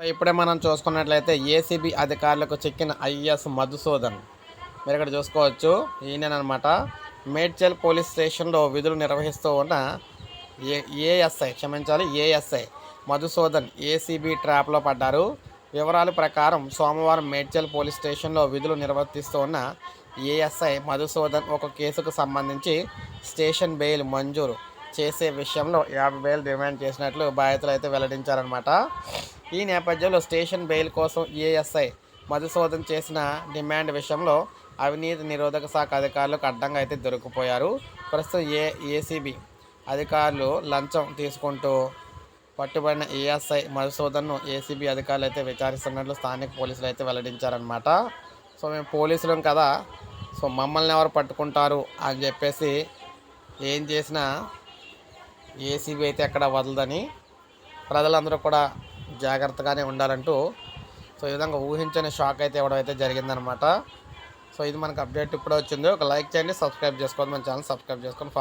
ఇప్పుడే మనం చూసుకున్నట్లయితే ఏసీబీ అధికారులకు చెక్కిన ఐఎస్ మధుసూదన్. మీరు ఇక్కడ చూసుకోవచ్చు ఈయననమాట మేడ్చల్ పోలీస్ స్టేషన్లో విధులు నిర్వహిస్తూ ఉన్న ఏ ఏఎస్ఐ క్షమించాలి ఏఎస్ఐ మధుసూదన్ ఏసీబీ ట్రాప్లో పడ్డారు. వివరాల ప్రకారం సోమవారం మేడ్చల్ పోలీస్ స్టేషన్లో విధులు నిర్వర్తిస్తూ ఉన్న ఏఎస్ఐ మధుసూదన్ ఒక కేసుకు సంబంధించి స్టేషన్ బెయిల్ మంజూరు చేసే విషయంలో యాభై వేలు డిమాండ్ చేసినట్లు బాధితులు అయితే వెల్లడించారనమాట ఈ నేపథ్యంలో స్టేషన్ బెయిల్ కోసం ఏఎస్ఐ మధుసూదన్ చేసిన డిమాండ్ విషయంలో అవినీతి నిరోధక శాఖ అధికారులకు అడ్డంగా అయితే దొరికిపోయారు. ప్రస్తుతం ఏ ఏసీబీ అధికారులు లంచం తీసుకుంటూ పట్టుబడిన ఏఎస్ఐ మధుసూదన్ను ఏసీబీ అధికారులు అయితే విచారిస్తున్నట్లు స్థానిక పోలీసులు అయితే వెల్లడించారనమాట సో మేము పోలీసులం కదా సో మమ్మల్ని ఎవరు పట్టుకుంటారు అని చెప్పేసి ఏం చేసినా ఏసీబీ అయితే ఎక్కడ వదలదని ప్రజలందరూ కూడా జాగ్రత్తగానే ఉండాలంటూ సో ఈ విధంగా ఊహించని షాక్ అయితే ఇవ్వడం అయితే జరిగిందనమాట. సో ఇది మనకు అప్డేట్ ఇప్పుడే వచ్చింది. ఒక లైక్ చేయండి సబ్స్క్రైబ్ చేసుకోండి మన ఛానల్ సబ్స్క్రైబ్ చేసుకొని